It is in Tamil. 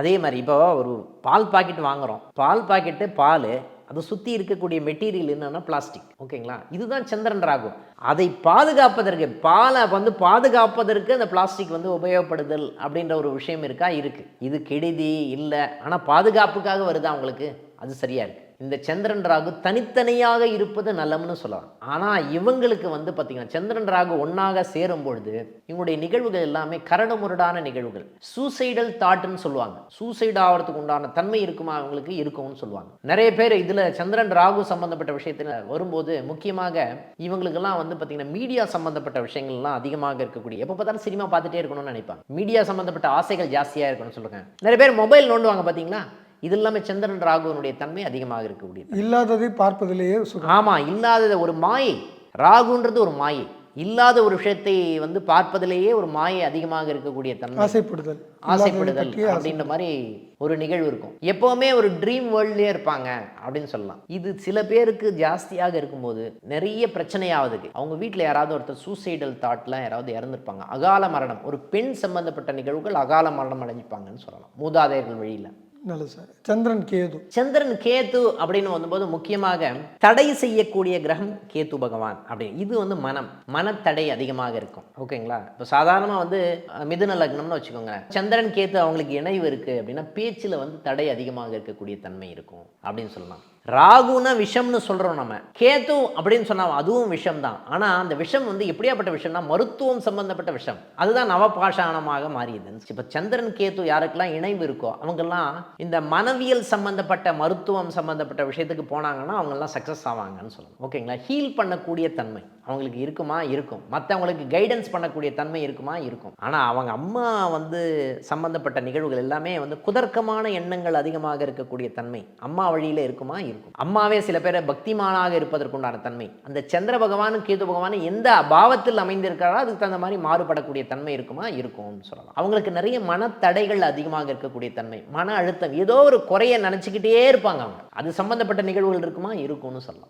அதே மாதிரி இப்போ ஒரு பால் பாக்கெட் வாங்குகிறோம் பால் பாக்கெட்டு பால் அதை சுற்றி இருக்கக்கூடிய மெட்டீரியல் என்னென்னா பிளாஸ்டிக். ஓகேங்களா? இதுதான் சந்திரன் ராகு. அதை பாதுகாப்பதற்கு பாலை வந்து பாதுகாப்பதற்கு அந்த பிளாஸ்டிக் வந்து உபயோகப்படுதல் அப்படின்ற ஒரு விஷயம் இருக்கா? இருக்குது இது கெடுதி இல்லை. ஆனால் பாதுகாப்புக்காக வருதா அவங்களுக்கு அது சரியாக இருக்குது இந்த சந்திரன் ராகு தனித்தனியாக இருப்பது நல்லம்னு சொல்லலாம். ஆனால் இவங்களுக்கு வந்து பார்த்தீங்கன்னா சந்திரன் ராகு ஒன்றாக சேரும் பொழுது இவங்களுடைய நிகழ்வுகள் எல்லாமே கரடுமுரடான நிகழ்வுகள். சூசைடல் தாட்டுன்னு சொல்லுவாங்க. சூசைட் ஆகிறதுக்கு உண்டான தன்மை இருக்குமா? அவங்களுக்கு இருக்கும்னு சொல்லுவாங்க. நிறைய பேர் இதில் சந்திரன் ராகு சம்பந்தப்பட்ட விஷயத்தில் வரும்போது முக்கியமாக இவங்களுக்கெல்லாம் வந்து பார்த்தீங்கன்னா மீடியா சம்பந்தப்பட்ட விஷயங்கள்லாம் அதிகமாக இருக்கக்கூடிய எப்போ பார்த்தாலும் சினிமா பார்த்துட்டே இருக்கணும்னு நினைப்பாங்க. மீடியா சம்பந்தப்பட்ட ஆசைகள் ஜாஸ்தியாக இருக்கணும்னு சொல்லுங்க நிறைய பேர் மொபைல் நோண்டுவாங்க பார்த்தீங்களா இது இல்லாமல் சந்திரன் ராகுவனுடைய தன்மை அதிகமாக இருக்கக்கூடியது. இல்லாததை பார்ப்பதிலேயே ஆமாம் இல்லாதது ஒரு மாயை. ராகுன்றது ஒரு மாயை. இல்லாத ஒரு விஷயத்தை வந்து பார்ப்பதிலேயே ஒரு மாயை அதிகமாக இருக்கக்கூடிய தன்மை. ஆசைப்படுதல். ஆசைப்படுதல் அப்படின்ற மாதிரி ஒரு நிகழ்வு இருக்கும். எப்பவுமே ஒரு ட்ரீம் வேர்ல்ட்லயே இருப்பாங்க அப்படின்னு சொல்லலாம். இது சில பேருக்கு ஜாஸ்தியாக இருக்கும்போது நிறைய பிரச்சனையாவதுக்கு அவங்க வீட்டில் யாராவது ஒருத்தர் சூசைடல் தாட்ல யாராவது இறந்துருப்பாங்க. அகால மரணம். ஒரு பெண் சம்பந்தப்பட்ட நிகழ்வுகள் அகால மரணம் அடைஞ்சிப்பாங்கன்னு சொல்லலாம். மூதாதையர்கள் வழியில. நல்லது சார். சந்திரன் கேது. சந்திரன் கேத்து அப்படின்னு வந்தபோது முக்கியமாக தடை செய்யக்கூடிய கிரகம் கேத்து பகவான் அப்படின்னு. இது வந்து மனம். மனத்தடை அதிகமாக இருக்கும். ஓகேங்களா இப்போ சாதாரணமாக வந்து மிதுன லக்னம்னு வச்சுக்கோங்க சந்திரன் கேத்து அவங்களுக்கு இணைவு இருக்குது அப்படின்னா பேச்சில் வந்து தடை அதிகமாக இருக்கக்கூடிய தன்மை இருக்கும் அப்படின்னு சொல்லலாம். ராகுனா விஷம்னு சொல்கிறோம் நம்ம கேத்து அப்படின்னு சொன்னால் அதுவும் விஷம் தான் ஆனால் அந்த விஷம் வந்து எப்படியாப்பட்ட விஷம்னா மருத்துவம் சம்பந்தப்பட்ட விஷம். அதுதான் நவபாஷாணமாக மாறியது. இப்போ சந்திரன் கேத்து யாருக்கெல்லாம் இணைவு இருக்கோ அவங்கெல்லாம் இந்த மனவியல் சம்பந்தப்பட்ட மருத்துவம் சம்பந்தப்பட்ட விஷயத்துக்கு போனாங்கன்னா அவங்கெல்லாம் சக்ஸஸ் ஆவாங்கன்னு சொல்லணும். ஓகேங்களா ஹீல் பண்ணக்கூடிய தன்மை. அவங்களுக்கு இருக்குமா? இருக்கும். மற்றவங்களுக்கு கைடன்ஸ் பண்ணக்கூடிய தன்மை இருக்குமா? இருக்கும். ஆனால் அவங்க அம்மா வந்து சம்பந்தப்பட்ட நிகழ்வுகள் எல்லாமே வந்து குதர்க்கமான எண்ணங்கள் அதிகமாக இருக்கக்கூடிய தன்மை. அம்மா வழியில் இருக்குமா இருக்கும்? இருக்கும். அம்மாவே சில பேரை பக்திமானாக இருப்பதற்குண்டான தன்மை. அந்த சந்திர பகவானும் கேது பகவானும் எந்த பாவத்தில் அமைந்திருக்கிறாரோ அதுக்கு தகுந்த மாதிரி மாறுபடக்கூடிய தன்மை இருக்குமா? இருக்கும்னு சொல்லலாம். அவங்களுக்கு நிறைய மனத்தடைகள் அதிகமாக இருக்கக்கூடிய தன்மை. மன அழுத்தம். ஏதோ ஒரு குறைய நினச்சிக்கிட்டே இருப்பாங்க அவங்க. அது சம்பந்தப்பட்ட நிகழ்வுகள் இருக்குமா? இருக்கும்னு சொல்லலாம்.